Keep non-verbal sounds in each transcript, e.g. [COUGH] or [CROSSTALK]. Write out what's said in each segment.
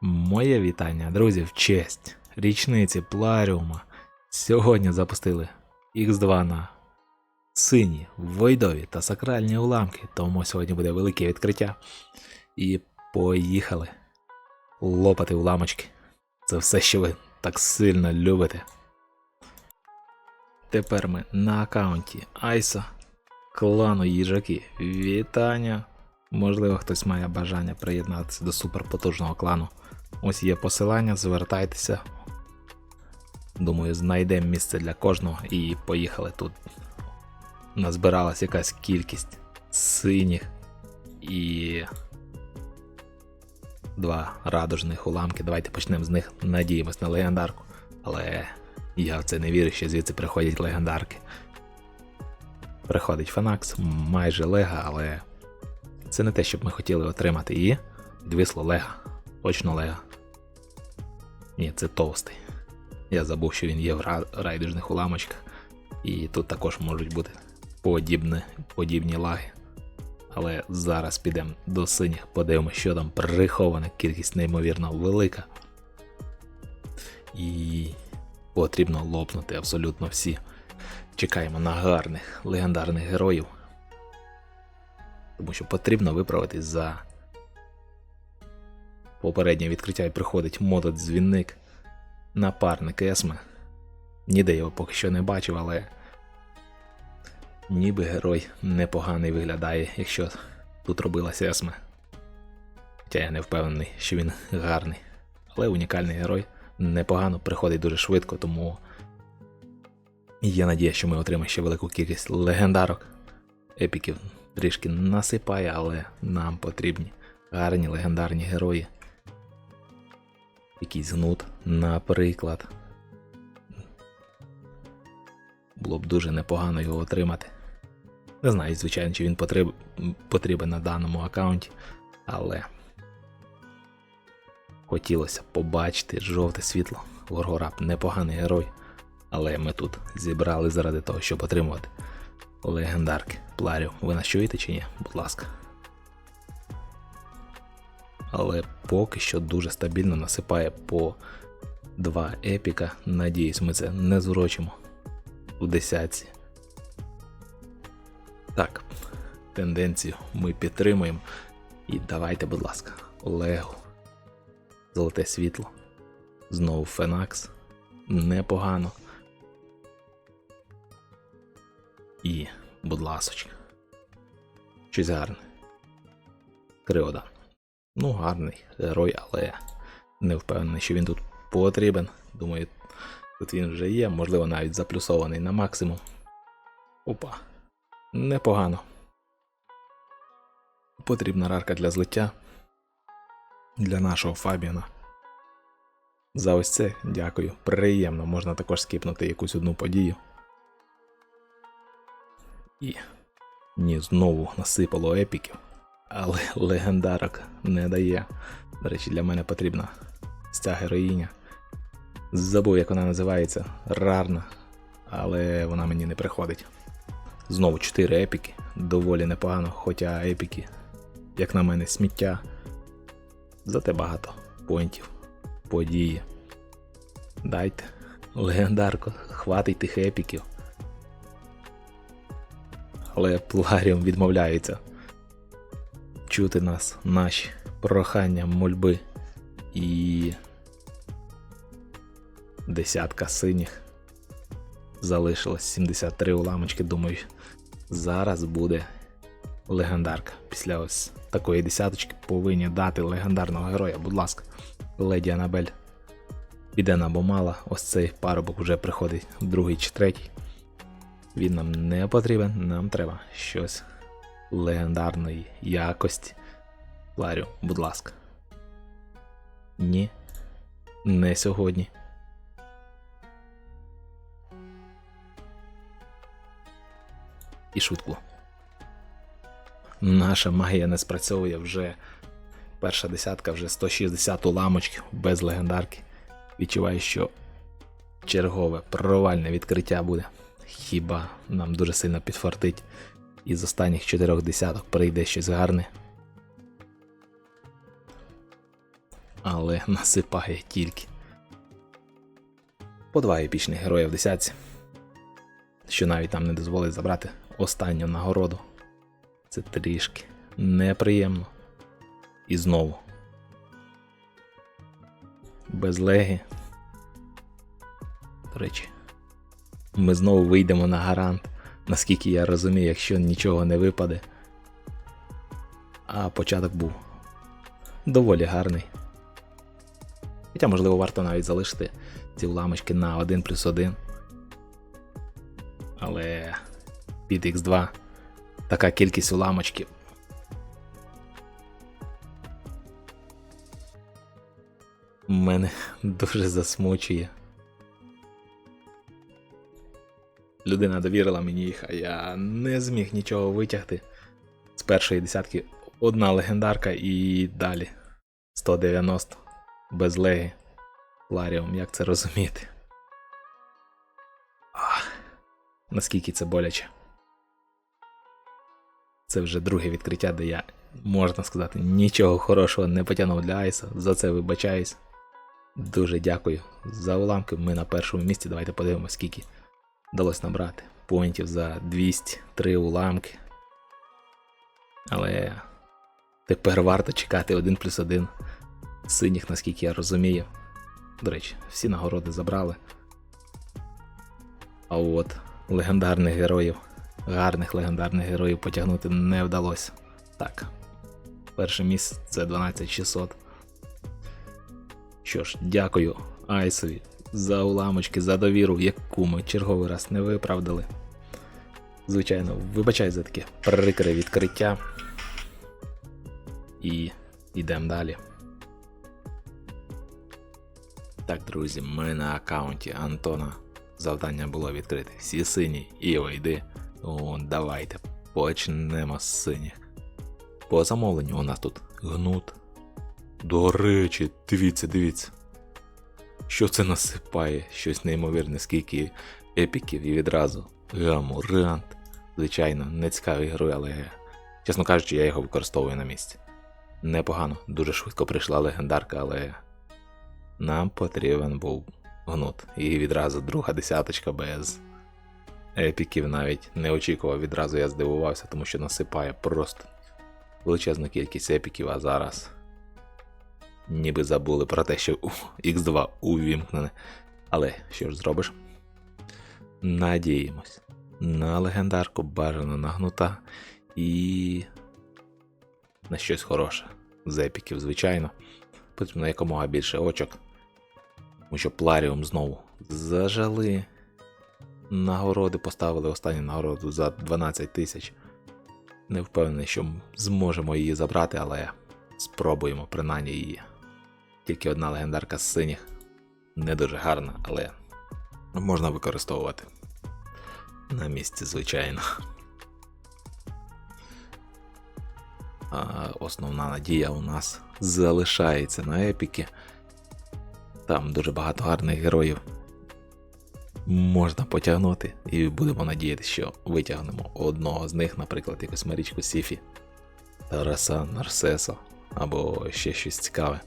Моє вітання, друзі, в честь річниці Пларіума. Сьогодні запустили X2 на сині, войдові та сакральні уламки, тому сьогодні буде велике відкриття. І поїхали лопати уламочки. Це все, що ви так сильно любите. Тепер ми на аккаунті Айса, клану їжаки. Вітання! Можливо, хтось має бажання приєднатися до суперпотужного клану. Ось є посилання, звертайтеся. Думаю, знайдемо місце для кожного і поїхали тут. Назбиралась якась кількість синіх і два радужних уламки. Давайте почнемо з них. Надіємось на легендарку. Але я в це не вірю, що звідси приходять легендарки. Приходить Фанакс, майже лега, але це не те, щоб ми хотіли отримати її. Двисло лега. Точно лега. Ні, це товстий. Я забув, що він є в райдужних уламочках. І тут також можуть бути подібні, подібні лаги. Але зараз підемо до синіх, подивимося, що там прихована, кількість неймовірно велика. І потрібно лопнути абсолютно всі. Чекаємо на гарних легендарних героїв. Тому що потрібно виправитись за попереднє відкриття і приходить модот-дзвінник, напарник Есме. Ніде його поки що не бачив, але ніби герой непоганий виглядає, якщо тут робилася Есме. Хоча я не впевнений, що він гарний. Але унікальний герой непогано приходить дуже швидко, тому є надія, що ми отримаємо ще велику кількість легендарок. Епіків трішки насипає, але нам потрібні гарні легендарні герої. Якийсь гнут, наприклад. Було б дуже непогано його отримати. Не знаю, звичайно, чи він потріб... потрібен на даному аккаунті, але хотілося побачити жовте світло. Горгораб непоганий герой, але ми тут зібрали заради того, щоб отримувати легендарки. Пларів, ви нас чуєте чи ні? Будь ласка. Але поки що дуже стабільно насипає по два епіка. Надіюсь, ми це не зурочимо у десятці. Так, тенденцію ми підтримуємо. І давайте, будь ласка, Олегу. Золоте світло. Знову Фенакс. Непогано. І, будь ласочка. Щось гарне. Криода. Ну, гарний герой, але не впевнений, що він тут потрібен. Думаю, тут він вже є, можливо, навіть заплюсований на максимум. Опа. Непогано. Потрібна рарка для злиття. Для нашого Фабіана. За ось це дякую. Приємно, можна також скіпнути якусь одну подію. І ні, знову насипало епіків, але легендарок не дає. До речі, для мене потрібна ця героїня. Забув, як вона називається, рарна, але вона мені не приходить. Знову 4 епіки, доволі непогано, хоча епіки, як на мене, сміття. Зате багато поінтів, події. Дайте, легендарко, хватить тих епіків але Пларіум відмовляється чути нас, наші прохання, мольби і десятка синіх. Залишилось 73 уламочки. Думаю, зараз буде легендарка. Після ось такої десяточки повинні дати легендарного героя. Будь ласка, леді Анабель. Піде на бомала, ось цей парубок вже приходить другий чи третій. Він нам не потрібен, нам треба щось легендарної якості. Ларю, будь ласка. Ні. Не сьогодні. І шутку. Наша магія не спрацьовує вже. Перша десятка, вже 160 уламочків без легендарки. Відчуваю, що чергове провальне відкриття буде. Хіба нам дуже сильно підфартить, і з останніх чотирьох десяток прийде щось гарне. але насипає тільки. По два епічних героя в десятці, що навіть нам не дозволить забрати останню нагороду. Це трішки неприємно. І знову. Без леги. До речі, ми знову вийдемо на гарант. Наскільки я розумію, якщо нічого не випаде. А початок був доволі гарний. Хоча, можливо, варто навіть залишити ці уламочки на 1 плюс 1. Але під X2 така кількість уламочків. Мене [LAUGHS] дуже засмучує. Людина довірила мені їх, а я не зміг нічого витягти. З першої десятки одна легендарка і далі 190 без леги. Ларіум, як це розуміти? Ах, наскільки це боляче. Це вже друге відкриття, де я, можна сказати, нічого хорошого не потягнув для Айса. За це вибачаюсь. Дуже дякую за уламки. Ми на першому місці. Давайте подивимося, скільки вдалося набрати. Поінтів за 203 уламки. Але тепер варто чекати 1 плюс 1 синіх, наскільки я розумію. До речі, всі нагороди забрали. А от легендарних героїв, гарних легендарних героїв потягнути не вдалося. Так. Перше місце це 12600. Що ж, дякую Айсові за уламочки, за довіру, яку ми черговий раз не виправдали. Звичайно, вибачай за таке прикре відкриття. І йдемо далі. Так, друзі, ми на аккаунті Антона. Завдання було відкрити всі сині і вийди. О, давайте почнемо з синіх. По замовленню у нас тут гнут. До речі, дивіться, дивіться. Що це насипає? Щось неймовірне, скільки епіків і відразу. Гамурант. Звичайно, не цікавий герой, але, чесно кажучи, я його використовую на місці. Непогано, дуже швидко прийшла легендарка, але нам потрібен був гнут. І відразу друга десяточка без епіків навіть не очікував. Відразу я здивувався, тому що насипає просто величезну кількість епіків, а зараз ніби забули про те, що X2 увімкнене. Але що ж зробиш? Надіємось. На легендарку бажано нагнута і на щось хороше. З епіків, звичайно. Потрібно якомога більше очок. Тому що Пларіум знову зажали. Нагороди поставили останню нагороду за 12 тисяч. Не впевнений, що зможемо її забрати, але спробуємо принаймні її. Тільки одна легендарка з синіх. Не дуже гарна, але можна використовувати. На місці, звичайно. А Основна надія у нас залишається на епіки. Там дуже багато гарних героїв. Можна потягнути, і будемо надіятися, що витягнемо одного з них, наприклад, якусь Марічку Сіфі, Тараса Нарсесо або ще щось цікаве.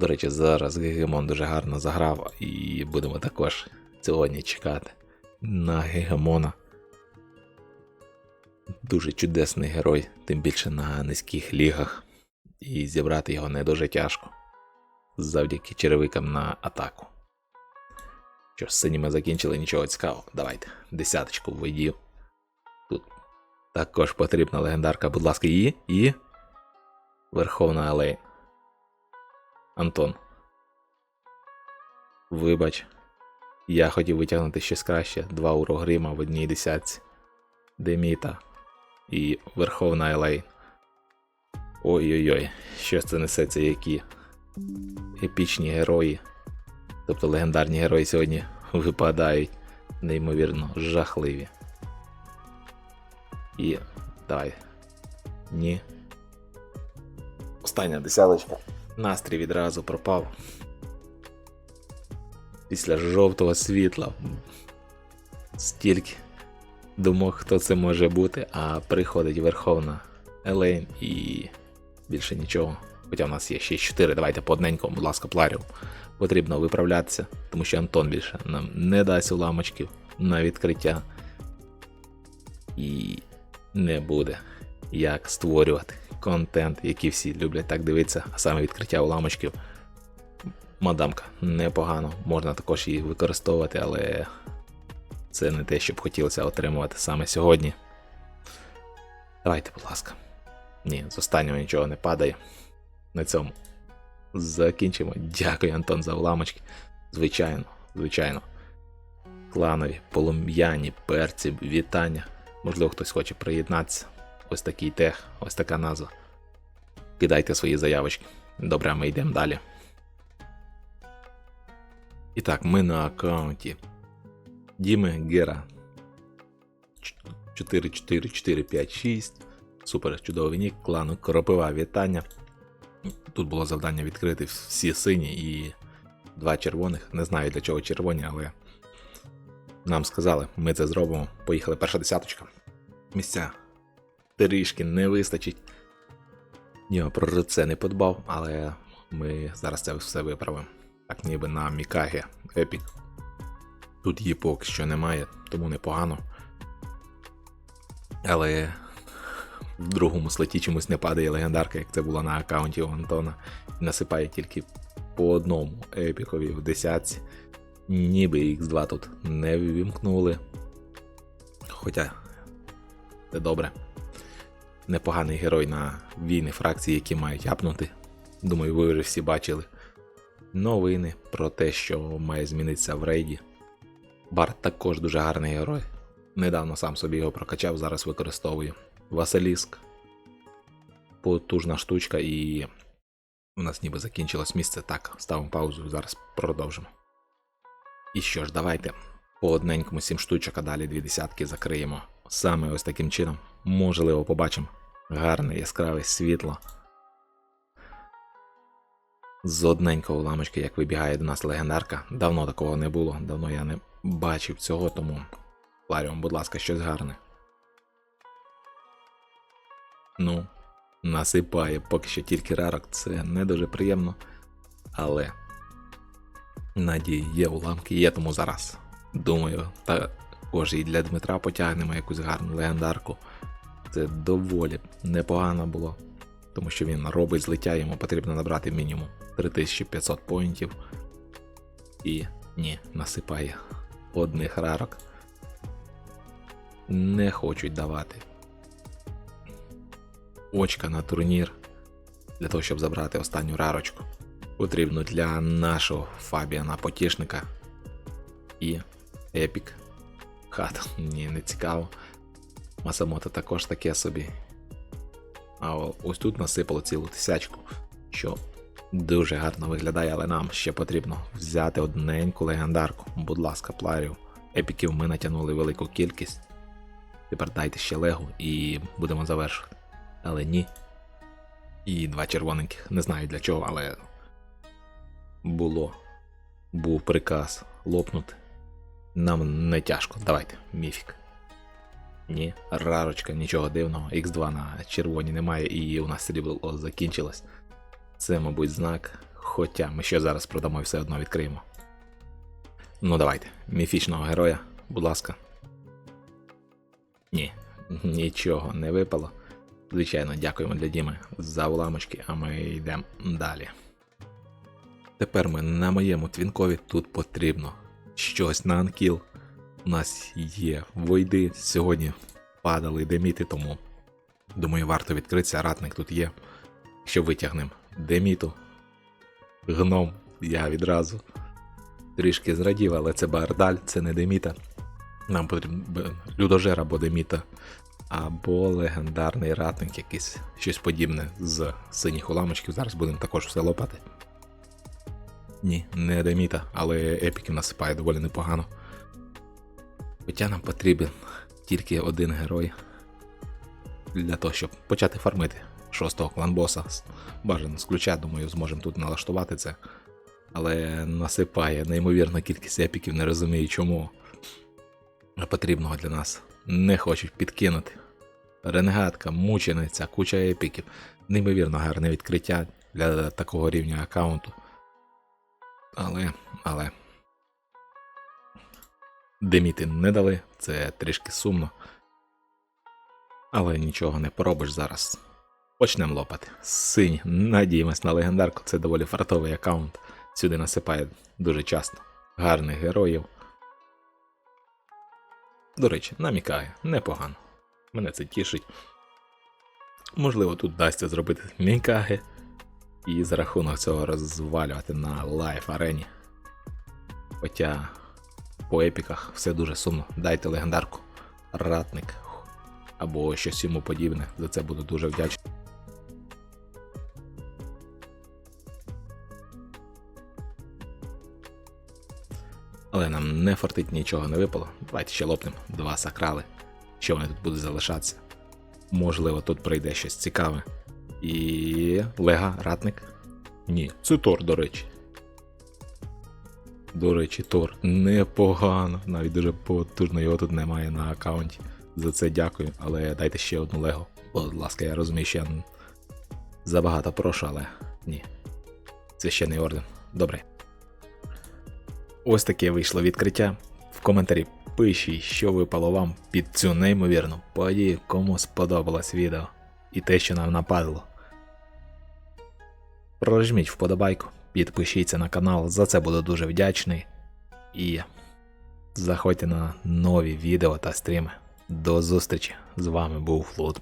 До речі, зараз Гегемон дуже гарно заграв, і будемо також сьогодні чекати на Гегемона. Дуже чудесний герой, тим більше на низьких лігах, і зібрати його не дуже тяжко завдяки черевикам на атаку. Що ж, синіми закінчили нічого цікавого. Давайте, десяточку введів. Тут також потрібна легендарка, будь ласка, і. і. Верховна Алей. Антон. Вибач. Я хотів витягнути щось краще. Два урогрима в одній десятці. Деміта і Верховна Елей. Ой-ой-ой, що це несеться, які епічні герої. Тобто легендарні герої сьогодні випадають неймовірно жахливі. І давай. Ні. Остання десяточка. Настрій відразу пропав. Після жовтого світла. Стільки думав, хто це може бути, а приходить Верховна Елейн і більше нічого. Хоча в нас є ще 4, давайте по одненькому, будь ласка, пларів. Потрібно виправлятися, тому що Антон більше нам не дасть уламочків на відкриття. І не буде як створювати контент, який всі люблять так дивитися, а саме відкриття уламочків. Мадамка непогано, можна також її використовувати, але це не те, що б хотілося отримувати саме сьогодні. Давайте, будь ласка. Ні, з останнього нічого не падає. На цьому закінчимо. Дякую, Антон, за уламочки. Звичайно, звичайно. Кланові, полум'яні, перці, вітання. Можливо, хтось хоче приєднатися. Ось такий тех, ось така назва. Кидайте свої заявочки. Добре, ми йдемо далі. І так, ми на аккаунті Діми Гера 44456. Супер чудовий нік, клану Кропива вітання. Тут було завдання відкрити всі сині і два червоних. Не знаю для чого червоні, але нам сказали, ми це зробимо. Поїхали перша десяточка. Місця трішки не вистачить. Ніо про це не подбав, але ми зараз це все виправимо. Так ніби на Мікагі Епік. Тут її поки що немає, тому непогано. Але в другому слоті чомусь не падає легендарка, як це було на аккаунті у Антона. Насипає тільки по одному епікові в десятці. Ніби X2 тут не ввімкнули. Хоча це добре. Непоганий герой на війни фракції, які мають япнути. Думаю, ви вже всі бачили новини про те, що має змінитися в рейді. Барт також дуже гарний герой. Недавно сам собі його прокачав, зараз використовую. Василіск. Потужна штучка, і у нас ніби закінчилось місце. Так, ставимо паузу, зараз продовжимо. І що ж, давайте по одненькому сім штучок, а далі дві десятки закриємо. Саме ось таким чином. Можливо, побачимо гарне яскраве світло. З одненького ламочки, як вибігає до нас легендарка. Давно такого не було, давно я не бачив цього, тому Ларіон, будь ласка, щось гарне. Ну, насипає поки що тільки рарок, це не дуже приємно. Але надії є уламки, є тому зараз. Думаю, також і для Дмитра потягнемо якусь гарну легендарку. Це доволі непогано було, тому що він робить злиття, йому потрібно набрати мінімум 3500 поінтів. І ні, насипає одних рарок. Не хочуть давати очка на турнір для того, щоб забрати останню рарочку. Потрібно для нашого Фабіана Потішника і Епік. Хат, ні, не цікаво. Масамото також таке собі. А ось тут насипало цілу тисячку, що дуже гарно виглядає, але нам ще потрібно взяти одненьку легендарку. Будь ласка, пларів. Епіків ми натягнули велику кількість. Тепер дайте ще легу і будемо завершувати. Але ні. І два червоненьких. Не знаю для чого, але було. Був приказ лопнути. Нам не тяжко. Давайте, міфік. Ні, рарочка, нічого дивного. Х2 на червоні немає, і у нас срібло закінчилось. Це, мабуть, знак. Хоча ми ще зараз продамо і все одно відкриємо. Ну, давайте, міфічного героя, будь ласка. Ні, [LAUGHS] нічого не випало. Звичайно, дякуємо для Діми за уламочки, а ми йдемо далі. Тепер ми на моєму твінкові тут потрібно щось на анкіл. У нас є войди. Сьогодні падали деміти, тому думаю, варто відкритися. Ратник тут є. Що витягнемо деміту, гном, я відразу трішки зрадів, але це бардаль, це не деміта. Нам потрібен людожер або деміта, або легендарний ратник якийсь, щось подібне з синіх уламочків. Зараз будемо також все лопати. Ні, не деміта, але епіків насипає доволі непогано. Хоча нам потрібен тільки один герой для того, щоб почати фармити шостого кланбоса. Бажано з ключа, думаю, зможемо тут налаштувати це. Але насипає неймовірна кількість епіків, не розумію чому. Потрібного для нас не хочуть підкинути. Ренегатка, мучениця, куча епіків. Неймовірно гарне відкриття. для такого рівня аккаунту. Але, але. Диміти не дали, це трішки сумно. Але нічого не поробиш зараз. Почнемо лопати. Синь, надіємось на легендарку, це доволі фартовий аккаунт. Сюди насипає дуже часто. Гарних героїв. До речі, намікає, непогано. Мене це тішить. Можливо, тут вдасться зробити мікаги і за рахунок цього розвалювати на лайф арені. Хоча по епіках все дуже сумно. Дайте легендарку, ратник або щось йому подібне. За це буду дуже вдячний. Але нам не фартить нічого не випало. Давайте ще лопнемо два сакрали. Що вони тут будуть залишатися? Можливо, тут прийде щось цікаве. І. Лега, ратник. Ні, це Тор, до речі. До речі, Тор непогано. Навіть дуже потужно його тут немає на аккаунті. За це дякую, але дайте ще одну Лего. Будь ласка, я розумію, що я забагато прошу, але ні. Це ще не орден. Добре. Ось таке вийшло відкриття. В коментарі пишіть, що випало вам під цю неймовірну подію, кому сподобалось відео і те, що нам нападло. Прожміть вподобайку, підпишіться на канал, за це буду дуже вдячний. І заходьте на нові відео та стріми. До зустрічі! З вами був Флут